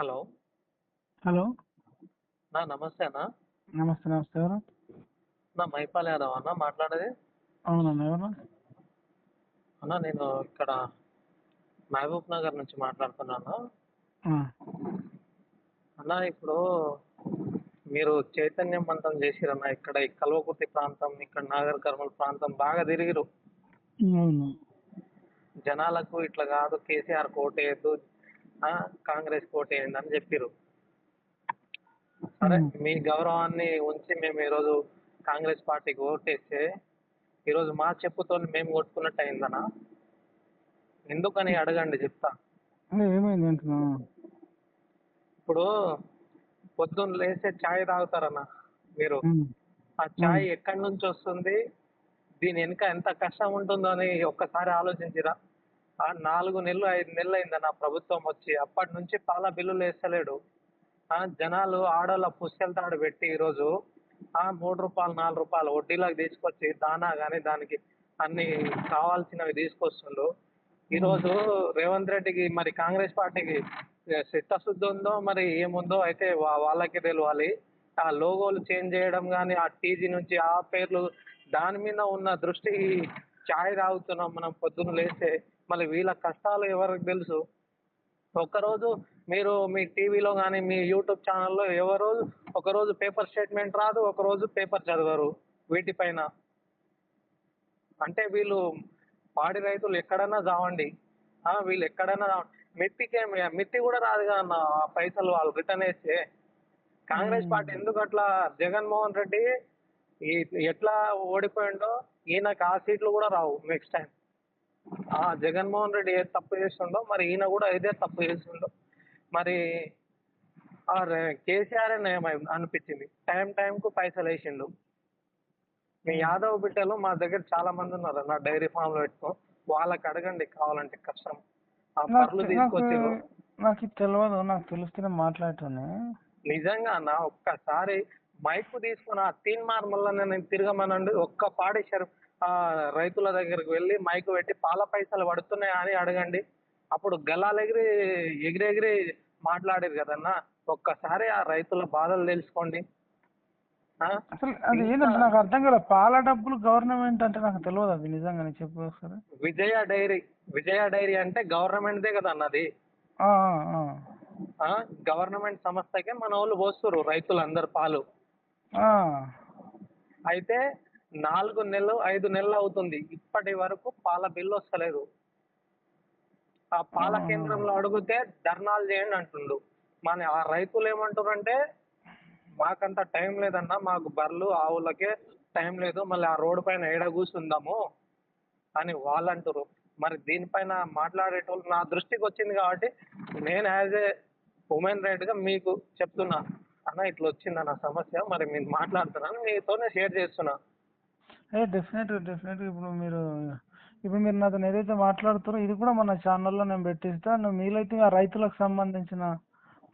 Hello. Hello. నా నమస్తే అన్న. నమస్తే నమస్తే. ఎవరు? నా మైపాల్ యాదవ్ అన్న మాట్లాడేది. అవునన్నా ఎవరు? అన్న నేను ఇక్కడ మహబూబ్ నగర్ నుంచి మాట్లాడుతున్నాను. ఆ, అన్న ఇప్పుడు మీరు చైతన్యం మంతం చేసిరన్న ఇక్కడ ఈ కల్వకుర్తి ప్రాంతం ఇక్కడ నాగర్ కర్నూలు ప్రాంతం బాగా తిరిగిరు. అవును. జనాలకు ఇట్లా కాదు కేసీఆర్ కోటేయద్దు కాంగ్రెస్ కోటేయండి అని చెప్పిరు సరే. మీ గౌరవాన్ని ఉంచి మేము ఈరోజు కాంగ్రెస్ పార్టీకి ఓటేస్తే ఈరోజు మా చెప్పుతో మేము కొట్టుకున్నట్టు అయిందనా? ఎందుకని అడగండి చెప్తా. అదే ఏమైంది అంటున్నా? ఇప్పుడు పొద్దున్న లేస్తే ఛాయ్ తాగుతారన్న మీరు? ఆ ఛాయ్ ఎక్కడి నుంచి వస్తుంది? దీని వెనుక ఎంత కష్టం ఉంటుందో అని ఒక్కసారి ఆలోచించిరా. నాలుగు నెలలు ఐదు నెలలు అయిందన్న ప్రభుత్వం వచ్చి. అప్పటి నుంచి పాల బిల్లులు వేస్తలేడు. ఆ జనాలు ఆడోళ్ళ పుస్తెలతాడు పెట్టి ఈరోజు ఆ మూడు రూపాయలు నాలుగు రూపాయలు వడ్డీలకు తీసుకొచ్చి దానా కానీ దానికి అన్ని కావాల్సినవి తీసుకొస్తుండు. ఈరోజు రేవంత్ రెడ్డికి మరి కాంగ్రెస్ పార్టీకి చిత్తశుద్ధి ఉందో మరి ఏముందో అయితే వాళ్ళకి తెలియాలి ఆ లోగోలు చేంజ్ చేయడం కానీ ఆ టీజీ నుంచి ఆ పేర్లు దాని మీద ఉన్న దృష్టి ఛాయ్ తాగుతున్నాం మనం పొద్దున్న లేస్తే. మళ్ళీ వీళ్ళ కష్టాలు ఎవరికి తెలుసు? ఒకరోజు మీరు మీ టీవీలో కానీ మీ యూట్యూబ్ ఛానల్లో ఎవరు ఒకరోజు పేపర్ స్టేట్మెంట్ రాదు ఒకరోజు పేపర్ చదవరు వీటిపైన. అంటే వీళ్ళు పాడి రైతులు ఎక్కడైనా చావండి. వీళ్ళు ఎక్కడైనా చావండి. మిత్తికే మిత్తి కూడా రాదు కదా అన్న పైసలు వాళ్ళు రిటర్న్ వేస్తే కాంగ్రెస్ పార్టీ ఎందుకు అట్లా జగన్మోహన్ రెడ్డి ఈ ఎట్లా ఓడిపోయిండో ఈయనకు ఆ సీట్లు కూడా రావు నెక్స్ట్ టైం. జగన్మోహన్ రెడ్డి ఏ తప్పు చేస్తుండో మరి ఈయన కూడా ఇదే తప్పు చేస్తుండో మరి ఆ కేసీఆర్ నయం అనిపించింది. టైం టైంకు పైసలు వేసిండు. మీ యాదవ్ బిడ్డలు మా దగ్గర చాలా మంది ఉన్నారు నా డైరీ ఫామ్లో పెట్టుకో. వాళ్ళకి అడగండి కావాలంటే కష్టం. ఆ పర్లు నాకు తీసుకొచ్చారు నాకు తెలియదు నాకు తెలిస్తేనే మాట్లాడతాను నిజంగా నా ఒక్కసారి మైక్ తీసుకుని ఆ తీన్ మార్మల్లా నేను తిరగమనండి. ఒక్క పాడేశారు ఆ రైతుల దగ్గరికి వెళ్ళి మైక్ పెట్టి పాల పైసలు పడుతున్నాయా అని అడగండి. అప్పుడు గల్లాలు ఎగిరి ఎగిరెగిరి మాట్లాడారు కదన్నా ఒక్కసారి ఆ రైతుల బాధలు తెలుసుకోండి? అసలు అది ఏంటంటే నాకు అర్థం కదా పాల డబ్బులు గవర్నమెంట్ అంటే నాకు తెలియదు అది నిజంగానే చెప్పు ఒకసారి. విజయ డైరీ విజయ డైరీ అంటే గవర్నమెంట్దే కదా అన్నది గవర్నమెంట్ సంస్థకే మన వాళ్ళు పోస్తురు రైతులందరు పాలు. ఆ. అయితే నాలుగు నెలలు ఐదు నెలలు అవుతుంది. ఇప్పటి వరకు పాల బిల్లు వస్తలేదు. ఆ పాల. కేంద్రంలో అడిగితే ధర్నాలు చేయండి అంటుండు. మన ఆ రైతులు ఏమంటారంటే మాకంత టైం లేదన్నా మాకు బర్రెలు ఆవులకే టైం లేదు మళ్ళీ ఆ రోడ్డు పైన ఏడ కూర్చుందాము అని వాళ్ళు అంటారు మరి దీనిపైన మాట్లాడేటోళ్ళు నా దృష్టికి వచ్చింది కాబట్టి నేను యాజ్ ఏ ఉమెన్ రైట్గా మీకు చెప్తున్నా. అన్న ఇట్లా వచ్చింది నా సమస్య. మరి మీరు మాట్లాడుతున్నాను మీతోనే షేర్ చేస్తున్నా. ఏ డెఫినెట్గా డెఫినెట్గా ఇప్పుడు మీరు ఇప్పుడు మీరు నాతో ఏదైతే మాట్లాడుతారో ఇది కూడా మన ఛానల్లో నేను పెట్టిస్తా. నువ్వు మీరైతే ఆ రైతులకు సంబంధించిన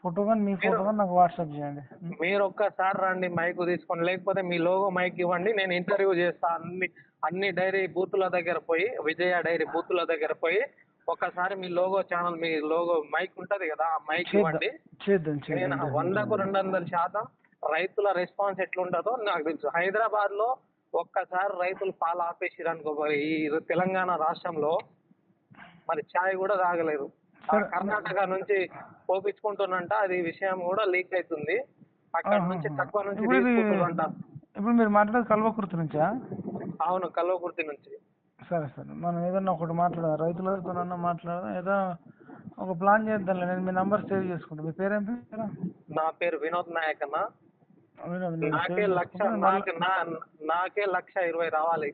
ఫోటో కానీ మీ ఫోటో కానీ నాకు వాట్సాప్ చేయండి. మీరు ఒక్కసారి రండి మైక్ తీసుకొని లేకపోతే మీ లోగో మైక్ ఇవ్వండి. నేను ఇంటర్వ్యూ చేస్తా అన్ని అన్ని డైరీ బూతుల దగ్గర పోయి విజయ డైరీ బూతుల దగ్గర పోయి ఒక్కసారి మీ లోగో ఛానల్ మీ లోగో మైక్ ఉంటది కదా ఆ మైక్ ఇవ్వండి. చేద్దాం నేను వందకు రెండు వందల శాతం రైతుల రెస్పాన్స్ ఎట్లుంటుందో నాకు తెలుసు. హైదరాబాద్లో ఒక్కసారి రైతులు పాలు ఆపేసిరు అనుకో మరి ఈ తెలంగాణ రాష్ట్రంలో మరి ఛాయ్ కూడా తాగలేరు. సరే. కర్ణాటక నుంచి పోపించుకుంటున్నంట అది విషయం కూడా లీక్ అవుతుంది అక్కడ. నుంచి తక్కువ నుంచి ఇప్పుడు మీరు మాట్లాడేది కల్వకుర్తి నుంచా? అవును కల్వకుర్తి నుంచి. సరే సరే. మనం ఏదన్నా ఒకటి మాట్లాడదాం. రైతులతోనన్నా మాట్లాడదాం. ఏదో ఒక ప్లాన్ చేద్దాంలే. నేను మీ నంబర్ సేవ్ చేసుకుంటాను మీ పేరేం పేరు? నా పేరు వినోద్ నాయక్ అన్న నాకే లక్ష. నాకు నా- నాకే లక్ష ఇరవై రావాలి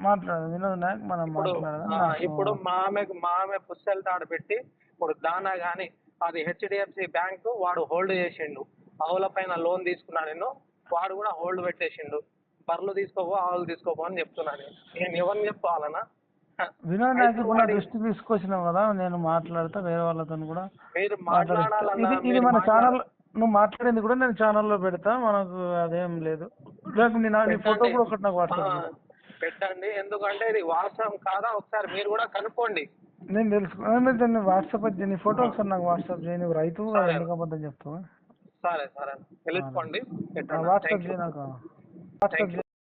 మాట్లాడదాం వినోద్ నాయక్ మనం ఇప్పుడు మాట్లాడదాం నాకు- ఇప్పుడు మా ఆమెకు మా ఆమె పుస్తెల తాడు పెట్టి ఇప్పుడు దానా గాని అది హెచ్డిఎఫ్సి బ్యాంక్ వాడు హోల్డ్ చేసిండు ఆవుల పైన లోన్ తీసుకున్నా నేను వాడు కూడా హోల్డ్ పెట్టేసిండు బర్రెలు తీసుకోపో ఆవులు తీసుకోపో అని చెప్తున్నాను నేను. నేను ఎవరిని చెప్పుకోవాలనా వినోద్ నాయక్ ఇప్పుడు దృష్టి తీసుకొచ్చినావు కదా నేను మాట్లాడతా వేరే వాళ్ళతో కూడా మీరు. మాట్లాడాలన్నా ఇది మన ఛానల్ నువ్వు మాట్లాడింది కూడా నేను ఛానల్లో పెడతా మనకు అదేం లేదు. లేకపోతే నీ నా- నీ ఫోటో కూడా ఒకటి నాకు వాట్సాప్ పెట్టండి. ఎందుకంటే ఇది వాస్తవం కాదా? ఒకసారి మీరు కూడా కనుక్కోండి. నేను తెలుసుకున్నాను వాట్సాప్ నీ ఫోటో ఒకసారి నాకు వాట్సాప్ చేయి. నువ్వు రైతు. ఎందుకు అబద్ధం చెప్తావు? సరే సరే. తెలుసుకోండి. వాట్సాప్ చేయి నాకు. వాట్సాప్. చేయి.